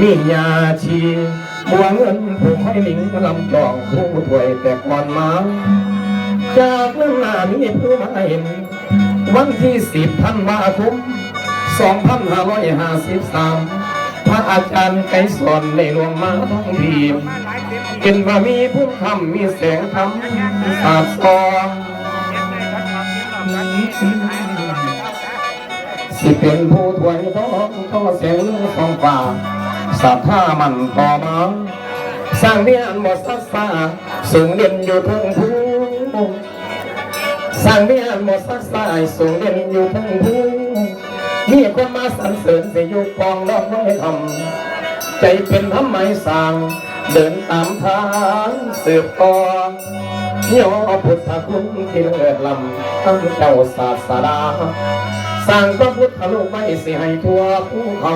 มียาชีบัวเงินผู้ไม่หลิงลำจองผู้ถวยแต่ก่อนมา จากนั้นหน้ามีผู้มาเห็น วันที่สิบธันวาคมสองพันห้าร้อยห้าสิบสามพระอาจารย์ไกรสอนในหลวงมาท้องทีมเป็นว่ามีผู้ทำมีแสงธรรมสาดสองสิเป็นผู้ถวยท้องท้อเสียงเรื่องสองฝ่า สัทธามันต่อมาสร้างเรียหมดสักษาสูงเด่นอยู่ทั้งผู้สร้างเรียหมดสักษาสูงเด่นอยู่ทั้งผู้มีคนมาสรรเสริญสิอยู่กองดอกไม้ทำใจเป็นทำไมสร้าง เดินตามทางสืบต่อย่อพุทธคุณที่เลิศลำทั้งเจ้าศาสดาสร้างพระพุทธรูปไว้สิให้ทั่วภูเขา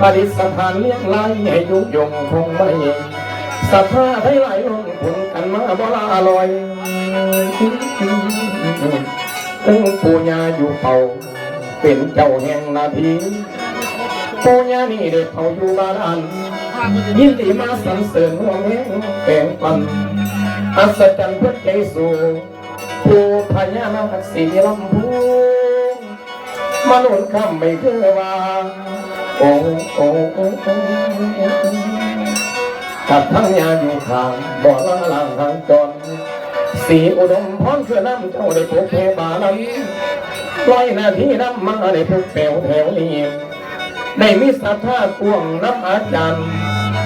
ประดิษฐานเลี้ยงไล่ให้ยุยงคงไม่ศรัทธาให้ไหลลงผลกันมาบ่ลาลอยตึงปูญาอยู่เป่า เป็นเจ้าแห่งนาทีปูญานี่เด็กเผาอยู่บ้านยินดีมาสรรเสริญห่วงแห่งแป่งปันอัศจรรย์พื่อใจสู่ผู้พญานาคสีลำพูมนุษย์คำไม่เคือว่า โอ้โอ้โอ้โอ้กับทั้งยาอยู่ข้างบ่อละลังทางจนสีอุดมพรคือน้ำเจ้าได้ผูกเพบาลันร้อยนาทีน้ำมาได้ผูกแถวแถวเนี้ได้มีศรัทธากวงน้ำอาจารย์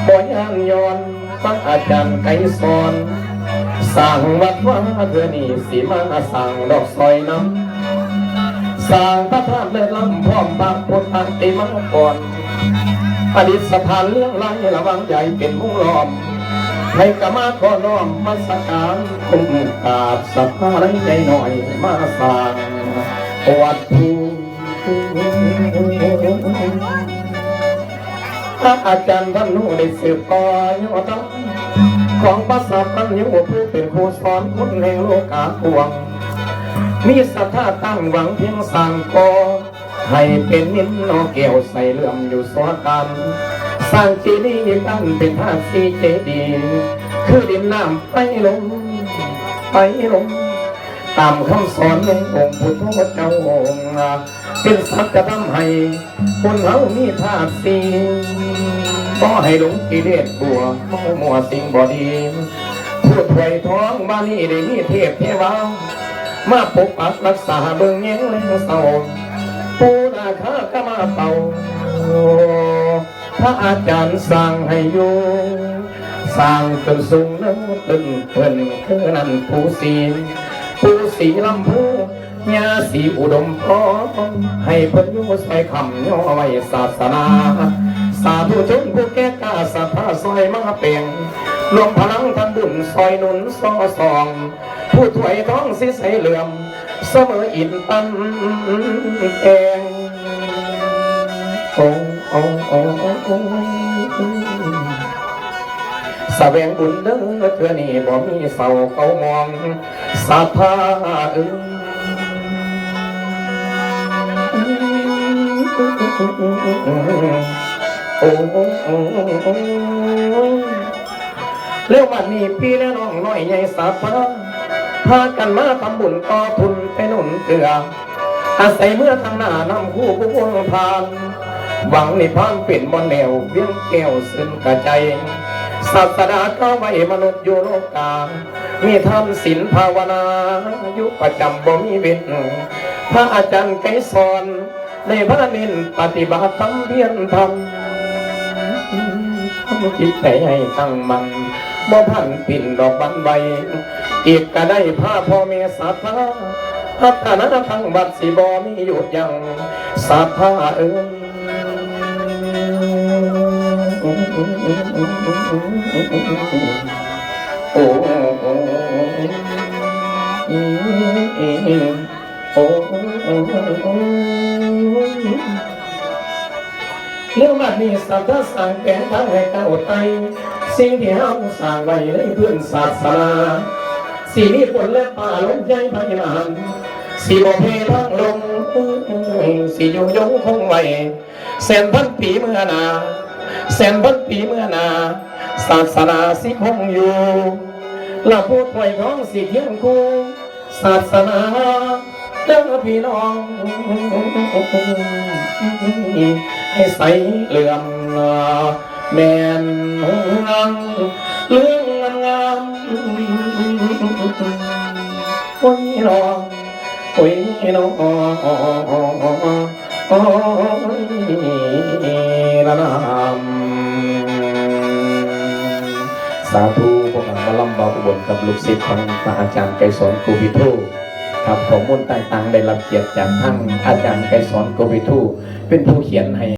บ่ยานยอนฟังอาจารย์ไกสอนสั่งวัดว่าเธอนี่สีมาสั่งดอกซอยน้ำ สั่งพระธาตุเลิศล้ำพร้อมบางพุทธติมาก่อนประดิษฐานเลี้ยงไล่ระวังใหญ่เป็นมุ่งล้อมให้กมาขอน้อมมาสักการคุ้มกาบสักการใจหน่อยมาสั่งวัดภูพระอาจารย์ท่านนู้ได้สืบต่อยอดของภาษาปัญญาผู้เป็นครูสอนคนแห่งโลกาภวง มีศรัทธาตั้งหวังเพียงสั่งกอให้เป็นนินนอแก้วใส่เลื่อมอยู่สวกันสร้างจีดีย์กันเป็นท่าสีเจดีย์คือดินน้ำไปลงไปลงตามคำสอนขององค์พุทธเจ้าองค์เป็นสัจธรรมให้คนเฮามีธาตุสีก็ให้หลงกิเลสบัวเมามัวสิ่งบอดีพูดไวยท้องบ้านนี้ได้มีเทพเทวา มาปกปักรักษาเบิ่งแย้งแลงเศร้าปูนาคาก็มาเป่าพระอาจารย์สั่งให้อยู่สร้างจนสูงนั้นตึงเพิ่นคือนั้นผู้สีผู้สีลำพูญาสีอุดมพร้อมให้เพิ่นอยู่ใส่คำย่อไว้ศาสนา สาธุชนผู้แก่กาสัทธาซอยมาเป่ง รวมพลังทำบุญซอยหนุนซอสอง ผู้ถวยท้องสิใสเหลื่อม เสมออินตันเองโอ้โอ้โอ้โอ้สแสวงบุญเด้อเธอนี่บ่มีเศร้าเขามองสาธาเอ้โอ้ เร็ววันนี้พี่และน้องน้อยใหญ่สาธาพากันมาทำบุญต่อทุนไปหนุนเกลือ อาศัยเมื่อทางหน้านำคู่ผู้วงพาน หวังนิพพานเป็นบนแนวเวียงแก้วซึ่งกระใจศาสดาก็ไว้มนุษย์อยู่โลกามีธรรมศีลภาวนา อยู่ประจำบ่มีเว้นพระอาจารย์ไกสอนในพระนินปฏิบัติธรรมเพียรธรรมทำจิตใจให้ตั้งมัน บ่พันปิ่นดอกบันใบ อีกก็ได้พาพ่อแม่ศรัทธาพัฒนาทั้งบัดสิบอมีหยุดยังศรัทธาเอ้ยโอ้โอ้โอ้ เรื่องแบบนี้สัตว์สังแก่ทางให้เก้าไตสิ่งที่เฮาสร้างไว้ในพื่อนศาสนาสีนี้ฝนและป่าลงใจไปนานสีบ่เพทั้งลงสีอยู่ยงคงไว้แสนพันปีเมื่อนาแสนพันปีเมื่อนาศาสนาสิคงอยู่และผู้ถวยท้องสิเคียงคู่ศาสนาเด้อพี่น้อง ให้ใสเหลื่อมแม่นงามเรื่องงามโอ้ยน้องโอ้ยน้องโอ้ยละนามสาธุพวกเรามาลำบากอุบลกับลูกศิษย์ของพระอาจารย์ไกรสอนกูวิทูครับข้อมูลต่างๆได้รับเกียรติจากท่านอาจารย์ไกรสอนกูวิทูเป็นผู้เขียนให้